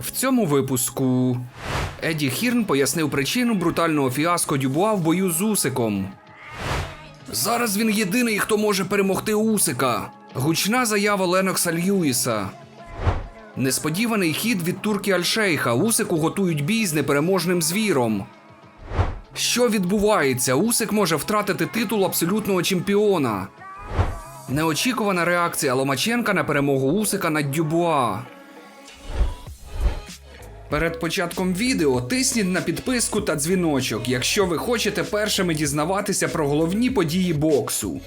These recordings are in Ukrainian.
В цьому випуску Еді Хірн пояснив причину брутального фіаско Дюбуа в бою з Усиком. Зараз він єдиний, хто може перемогти Усика. Гучна заява Ленокса Льюіса. Несподіваний хід від турки Альшейха. Усику готують бій з непереможним звіром. Що відбувається? Усик може втратити титул абсолютного чемпіона. Неочікувана реакція Ломаченка на перемогу Усика над Дюбуа. Перед початком відео тисніть на підписку та дзвіночок, якщо ви хочете першими дізнаватися про головні події боксу.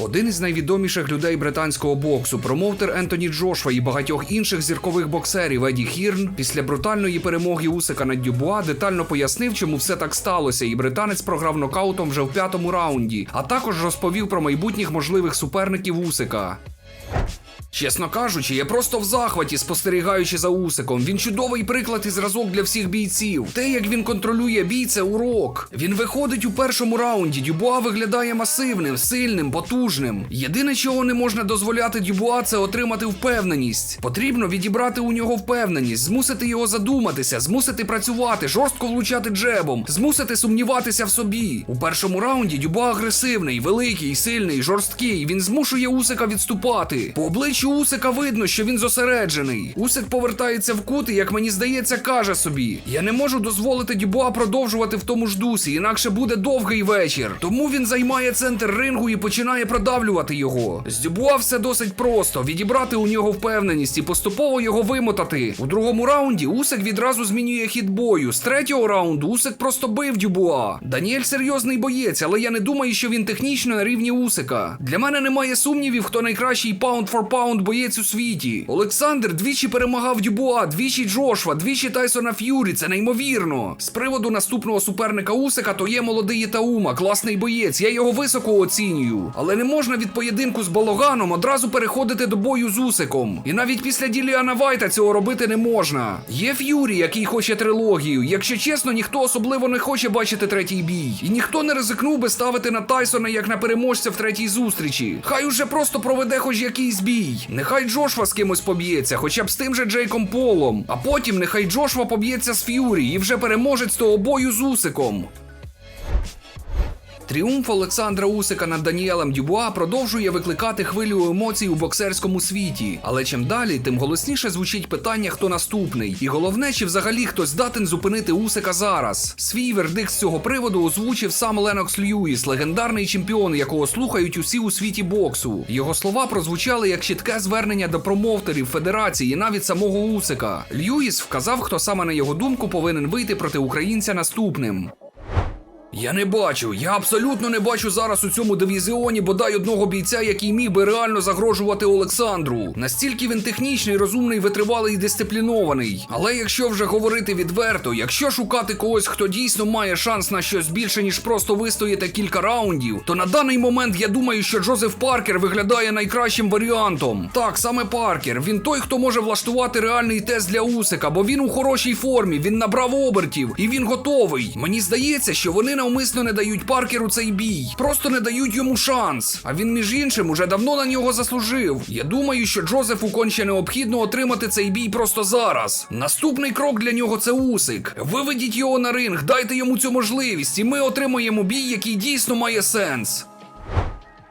Один із найвідоміших людей британського боксу, промоутер Ентоні Джошва і багатьох інших зіркових боксерів Еді Хірн після брутальної перемоги Усика над Дюбуа детально пояснив, чому все так сталося, і британець програв нокаутом вже в п'ятому раунді, а також розповів про майбутніх можливих суперників Усика. Чесно кажучи, я просто в захваті, спостерігаючи за Усиком. Він чудовий приклад і зразок для всіх бійців. Те, як він контролює бій, це урок. Він виходить у першому раунді. Дюбуа виглядає масивним, сильним, потужним. Єдине, чого не можна дозволяти Дюбуа, це отримати впевненість. Потрібно відібрати у нього впевненість, змусити його задуматися, змусити працювати, жорстко влучати джебом, змусити сумніватися в собі. У першому раунді Дюбуа агресивний, великий, сильний, жорсткий. Він змушує Усика відступати. По обличчю Усика видно, що він зосереджений. Усик повертається в кут і, як мені здається, каже собі: Я не можу дозволити Дюбуа продовжувати в тому ж дусі, інакше буде довгий вечір. Тому він займає центр рингу і починає продавлювати його. З Дюбуа все досить просто: відібрати у нього впевненість і поступово його вимотати. У другому раунді Усик відразу змінює хід бою. З третього раунду Усик просто бив Дюбуа. Даніель серйозний боєць, але я не думаю, що він технічно на рівні Усика. Для мене немає сумнівів, хто найкращий паунд фор паунд боєць у світі. Олександр двічі перемагав Дюбуа, двічі Джошва, двічі Тайсона Ф'юрі. Це неймовірно. З приводу наступного суперника Усика, то є молодий Ітаума, класний боєць. Я його високо оцінюю. Але не можна від поєдинку з Балоганом одразу переходити до бою з Усиком. І навіть після Діліана Вайта цього робити не можна. Є Ф'юрі, який хоче трилогію. Якщо чесно, ніхто особливо не хоче бачити третій бій. І ніхто не ризикнув би ставити на Тайсона як на переможця в третій зустрічі. Хай уже просто проведе хоч якийсь бій. Нехай Джошва з кимось поб'ється, хоча б з тим же Джейком Полом. А потім нехай Джошва поб'ється з Ф'юрі і вже переможець того бою з Усиком. Тріумф Олександра Усика над Даніелем Дюбуа продовжує викликати хвилю емоцій у боксерському світі. Але чим далі, тим голосніше звучить питання, хто наступний. І головне, чи взагалі хтось здатен зупинити Усика зараз. Свій вердикт з цього приводу озвучив сам Ленокс Льюіс, легендарний чемпіон, якого слухають усі у світі боксу. Його слова прозвучали як чітке звернення до промоутерів федерації, навіть самого Усика. Льюіс вказав, хто саме на його думку повинен вийти проти українця наступним. Я не бачу, я абсолютно не бачу зараз у цьому дивізіоні бодай одного бійця, який міг би реально загрожувати Олександру. Настільки він технічний, розумний, витривалий і дисциплінований. Але якщо вже говорити відверто, якщо шукати когось, хто дійсно має шанс на щось більше, ніж просто вистояти кілька раундів, то на даний момент я думаю, що Джозеф Паркер виглядає найкращим варіантом. Так, саме Паркер. Він той, хто може влаштувати реальний тест для Усика, бо він у хорошій формі, він набрав обертів і він готовий. Мені здається, що вони навмисно не дають Паркеру цей бій, просто не дають йому шанс. А він, між іншим, уже давно на нього заслужив. Я думаю, що Джозефу конче необхідно отримати цей бій просто зараз. Наступний крок для нього це Усик. Виведіть його на ринг, дайте йому цю можливість, і ми отримаємо бій, який дійсно має сенс.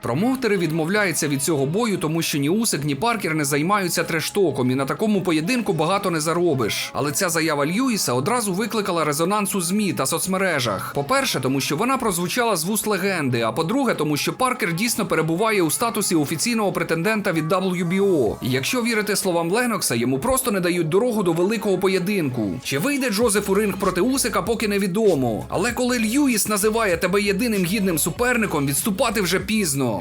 Промоутери відмовляються від цього бою, тому що ні Усик, ні Паркер не займаються трештоком, і на такому поєдинку багато не заробиш. Але ця заява Льюіса одразу викликала резонанс у ЗМІ та соцмережах. По-перше, тому що вона прозвучала з вуст легенди. А по-друге, тому що Паркер дійсно перебуває у статусі офіційного претендента від WBO. І якщо вірити словам Ленокса, йому просто не дають дорогу до великого поєдинку. Чи вийде Джозеф у ринг проти Усика, поки невідомо. Але коли Льюіс називає тебе єдиним гідним суперником, відступати вже пізно.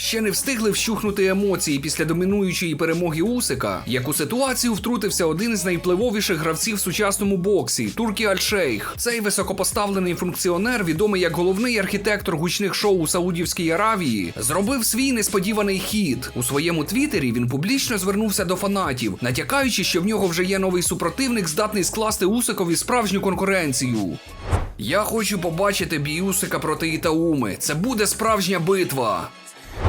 Ще не встигли вщухнути емоції після домінуючої перемоги Усика, як у ситуацію втрутився один із найвпливовіших гравців в сучасному боксі Туркі Аль-Шейх. Цей високопоставлений функціонер, відомий як головний архітектор гучних шоу у Саудівській Аравії, зробив свій несподіваний хід. У своєму твіттері він публічно звернувся до фанатів, натякаючи, що в нього вже є новий супротивник, здатний скласти Усикові справжню конкуренцію. Я хочу побачити Біюсика проти Ітауми. Це буде справжня битва.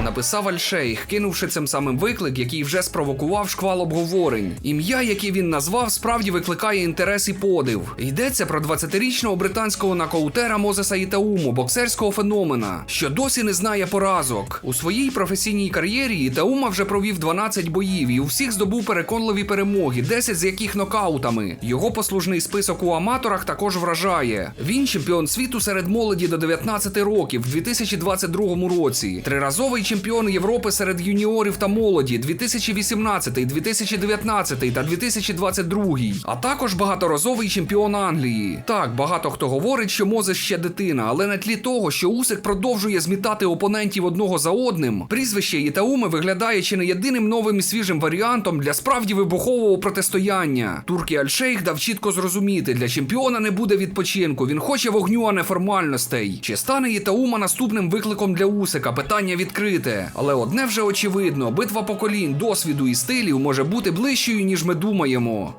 Написав Альшейх, кинувши цим самим виклик, який вже спровокував шквал обговорень. Ім'я, яке він назвав, справді викликає інтерес і подив. Йдеться про 20-річного британського нокаутера Мозеса Ітауму, боксерського феномена, що досі не знає поразок. У своїй професійній кар'єрі Ітаума вже провів 12 боїв і у всіх здобув переконливі перемоги, 10 з яких нокаутами. Його послужний список у аматорах також вражає. Він чемпіон світу серед молоді до 19 років в 2022 році, триразовий чемпіон Європи серед юніорів та молоді 2018, 2019 та 2022, а також багаторазовий чемпіон Англії. Так, багато хто говорить, що Мозес ще дитина, але на тлі того, що Усик продовжує змітати опонентів одного за одним, прізвище Ітауми виглядає чи не єдиним новим і свіжим варіантом для справді вибухового протистояння. Туркі Альшейх дав чітко зрозуміти, для чемпіона не буде відпочинку. Він хоче вогню, а не формальностей. Чи стане Ітаума наступним викликом для Усика? Питання відкрите. Але одне вже очевидно: битва поколінь, досвіду і стилів може бути ближчою, ніж ми думаємо.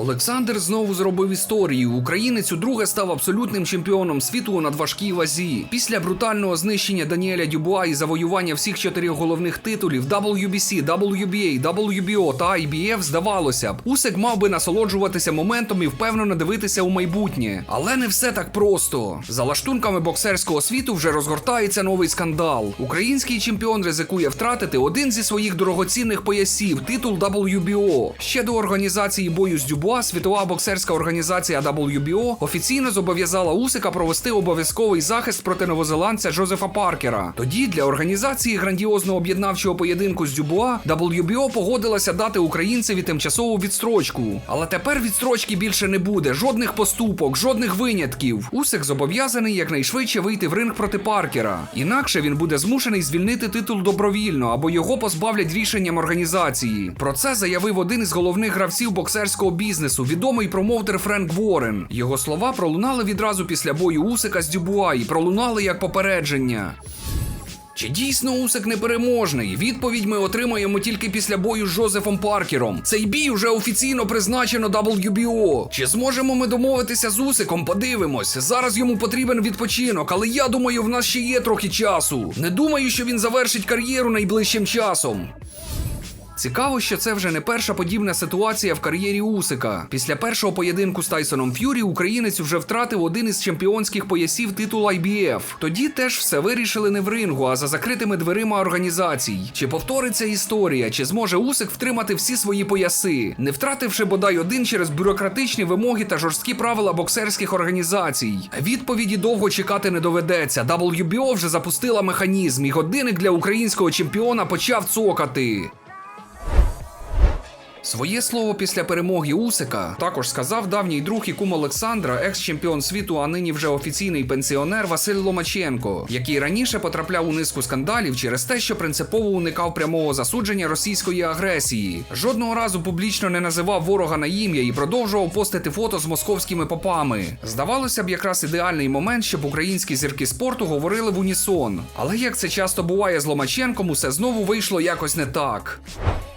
Олександр знову зробив історію. Українець удруге став абсолютним чемпіоном світу у надважкій вазі. Після брутального знищення Даніеля Дюбуа і завоювання всіх чотирьох головних титулів WBC, WBA, WBO та IBF, здавалося б, Усик мав би насолоджуватися моментом і впевнено дивитися у майбутнє. Але не все так просто. За лаштунками боксерського світу вже розгортається новий скандал. Український чемпіон ризикує втратити один зі своїх дорогоцінних поясів титул WBO. Ще до організації бою з Дюбуа світова боксерська організація WBO офіційно зобов'язала Усика провести обов'язковий захист проти новозеландця Джозефа Паркера. Тоді для організації грандіозного об'єднавчого поєдинку з Дюбуа WBO погодилася дати українцеві тимчасову відстрочку. Але тепер відстрочки більше не буде. Жодних поступок, жодних винятків. Усик зобов'язаний якнайшвидше вийти в ринг проти Паркера. Інакше він буде змушений звільнити титул добровільно або його позбавлять рішенням організації. Про це заявив один із головних гравців боксерського бізнесу, відомий промоутер Френк Ворен. Його слова пролунали відразу після бою Усика з Дюбуа і пролунали як попередження. Чи дійсно Усик непереможний? Відповідь ми отримаємо тільки після бою з Жозефом Паркером. Цей бій уже офіційно призначено WBO. Чи зможемо ми домовитися з Усиком? Подивимось. Зараз йому потрібен відпочинок, але я думаю, в нас ще є трохи часу. Не думаю, що він завершить кар'єру найближчим часом. Цікаво, що це вже не перша подібна ситуація в кар'єрі Усика. Після першого поєдинку з Тайсоном Ф'юрі українець вже втратив один із чемпіонських поясів титул IBF. Тоді теж все вирішили не в рингу, а за закритими дверима організацій. Чи повториться історія, чи зможе Усик втримати всі свої пояси, не втративши бодай один через бюрократичні вимоги та жорсткі правила боксерських організацій? Відповіді довго чекати не доведеться. WBO вже запустила механізм, і годинник для українського чемпіона почав цокати. Своє слово після перемоги Усика також сказав давній друг і кум Олександра, екс-чемпіон світу, а нині вже офіційний пенсіонер Василь Ломаченко, який раніше потрапляв у низку скандалів через те, що принципово уникав прямого засудження російської агресії. Жодного разу публічно не називав ворога на ім'я і продовжував постити фото з московськими попами. Здавалося б, якраз ідеальний момент, щоб українські зірки спорту говорили в унісон. Але як це часто буває з Ломаченком, усе знову вийшло якось не так.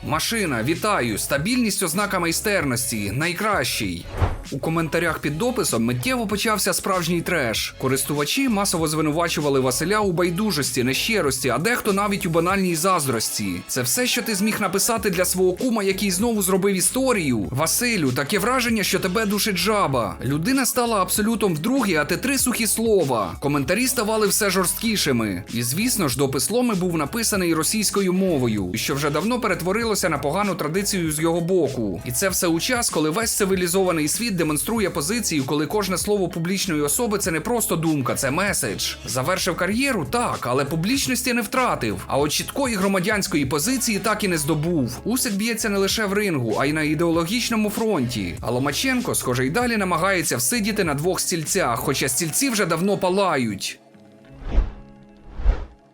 Машина, вітаю! Стабільність ознака майстерності. Найкращий. У коментарях під дописом миттєво почався справжній треш. Користувачі масово звинувачували Василя у байдужості, нещирості, а дехто навіть у банальній заздрості. Це все, що ти зміг написати для свого кума, який знову зробив історію. Василю, таке враження, що тебе душить жаба. Людина стала абсолютом вдруге, а ти три сухі слова. Коментарі ставали все жорсткішими. І звісно ж, допис Ломи був написаний російською мовою, що вже давно перетворилося на погану традицію з його боку. І це все у час, коли весь цивілізований світ демонструє позицію, коли кожне слово публічної особи це не просто думка, це меседж. Завершив кар'єру, так, але публічності не втратив. А от чіткої громадянської позиції так і не здобув. Усик б'ється не лише в рингу, а й на ідеологічному фронті. А Ломаченко, схоже, й далі намагається всидіти на двох стільцях, хоча стільці вже давно палають.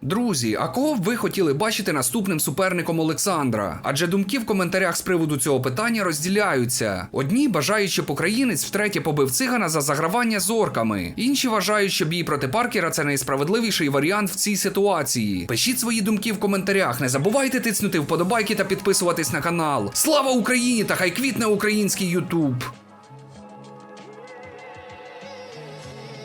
Друзі, а кого б ви хотіли бачити наступним суперником Олександра? Адже думки в коментарях з приводу цього питання розділяються. Одні бажають, щоб українець втретє побив цигана за загравання з орками. Інші вважають, що бій проти Паркера це найсправедливіший варіант в цій ситуації. Пишіть свої думки в коментарях. Не забувайте тиснути вподобайки та підписуватись на канал. Слава Україні та хай квітне український Ютуб!